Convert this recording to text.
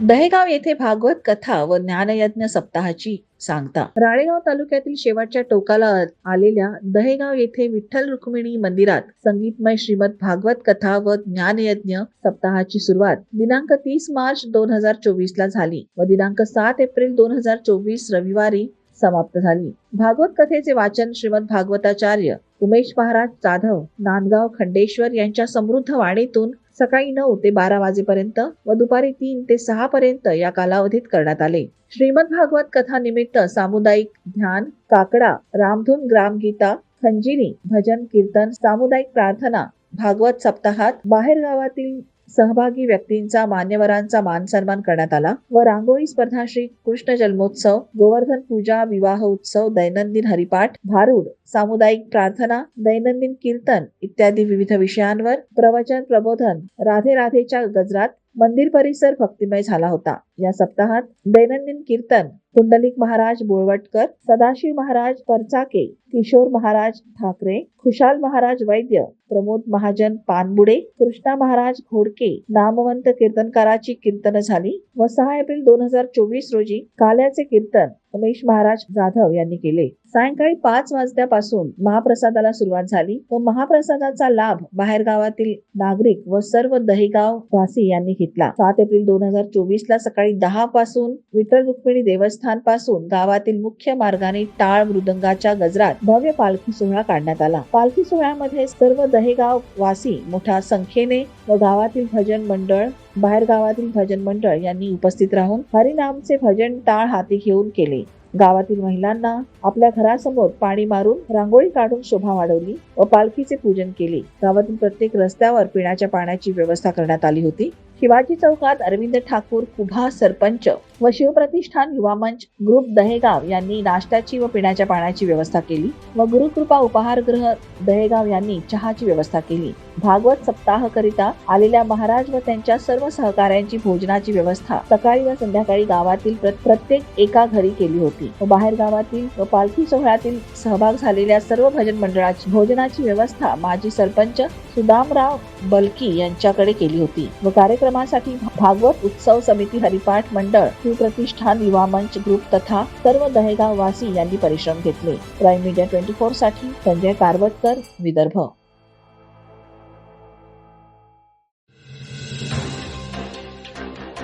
दहेगाव येथे भागवत कथा व ज्ञानयज्ञ सप्ताहाची सांगता. राळेगाव तालुक्यातील शेवटच्या टोकाला आलेल्या दहेगाव येथे विठ्ठल रुक्मिणी मंदिरात संगीतमय श्रीमद भागवत कथा व ज्ञानयज्ञ सप्ताहाची सुरुवात दिनांक तीस मार्च दोन हजार चोवीस ला झाली व दिनांक सात एप्रिल दोन हजार चोवीस रविवारी समाप्त झाली. भागवत कथेचे वाचन श्रीमद भागवताचार्य उमेश महाराज जाधव नांदगाव खंडेश्वर यांच्या समृद्ध वाणीतून सकाळी नऊ ते बारा वाजेपर्यंत व दुपारी तीन ते सहा पर्यंत या कालावधीत करण्यात आले. श्रीमद भागवत कथा निमित्त सामुदायिक ध्यान काकडा रामधून ग्रामगीता खंजिरी भजन कीर्तन सामुदायिक प्रार्थना भागवत सप्ताहात बाहेर गावातील सहभागी व्यक्तींचा मान्यवरांचा मान सन्मान करण्यात आला व रांगोळी स्पर्धा श्री कृष्ण जन्मोत्सव गोवर्धन पूजा विवाह उत्सव दैनंदिन हरिपाठ भारूड सामुदायिक प्रार्थना दैनंदिन कीर्तन इत्यादी विविध विषयांवर प्रवचन प्रबोधन राधे राधेच्या गजरात मंदिर परिसर भक्तिमय झाला होता. या सप्ताहात दैनंदिन कीर्तन पुंडलिक महाराज बोळवटकर सदाशिव महाराज परचाके किशोर महाराज ठाकरे खुशाल महाराज वैद्य प्रमोद महाजन पानबुडे कृष्णा महाराज घोडके नामवंत कीर्तनकाराची कीर्तन झाली. व सहा एप्रिल दोन हजार चोवीस रोजी काल्याचे कीर्तन उमेश महाराज जाधव यांनी केले. सायंकाळी पाच वाजल्यापासून महाप्रसादाला सुरुवात झाली व महाप्रसादाचा लाभ बाहेर गावातील नागरिक व सर्व दहीगाव वासी यांनी घेतला. सात एप्रिल दोन हजार चोवीस ला सकाळी दहा पासून विठ्ठल रुक्मिणी देवस्थान पासून गावातील मुख्य मार्गाने टाळ मृदंगाच्या गजरात भव्य पालखी सोहळा काढण्यात आला. पालखी सोहळ्यामध्ये सर्व दहेगाव वासी मोठ्या संख्येने व गावातील भजन मंडळ बाहेर गावातील भजन मंडळ यांनी उपस्थित राहून हरिनामचे भजन टाळ हाती घेऊन केले. गावातील महिलांना आपल्या घरासमोर पाणी मारून रांगोळी काढून शोभा वाढवली व पालखीचे पूजन केले. गावातील प्रत्येक रस्त्यावर पिण्याच्या पाण्याची व्यवस्था करण्यात आली होती. शिवाजी चौकात अरविंद ठाकूर कुभा सरपंच व शिवप्रतिष्ठान युवा मंच ग्रुप दहेगाव यांनी नाश्त्याची व पिण्याच्या पाण्याची व्यवस्था केली व गुरुकृपा उपहारगृह दहेगाव यांनी चहाची व्यवस्था केली. भागवत सप्ताह करिता आलेल्या महाराज व त्यांच्या सर्व सहकाऱ्यांची भोजनाची व्यवस्था सकाळी व संध्याकाळी गावातील प्रत्येक एका घरी केली होती. व बाहेर गावातील व पालखी सोहळ्यातील सहभाग झालेल्या सर्व भजन मंडळाची भोजनाची व्यवस्था माजी सरपंच सुदामराव बलकी यांच्याकडे केली होती. व कार्यक्रमासाठी भागवत उत्सव समिती हरिपाठ मंडळ प्रतिष्ठान युवा मंच ग्रुप तथा सर्व दहेगाव वासी यांनी परिश्रम घेतले. प्राईम मीडिया ट्वेंटी फोरसाठी संजय कारवतकर विदर्भ.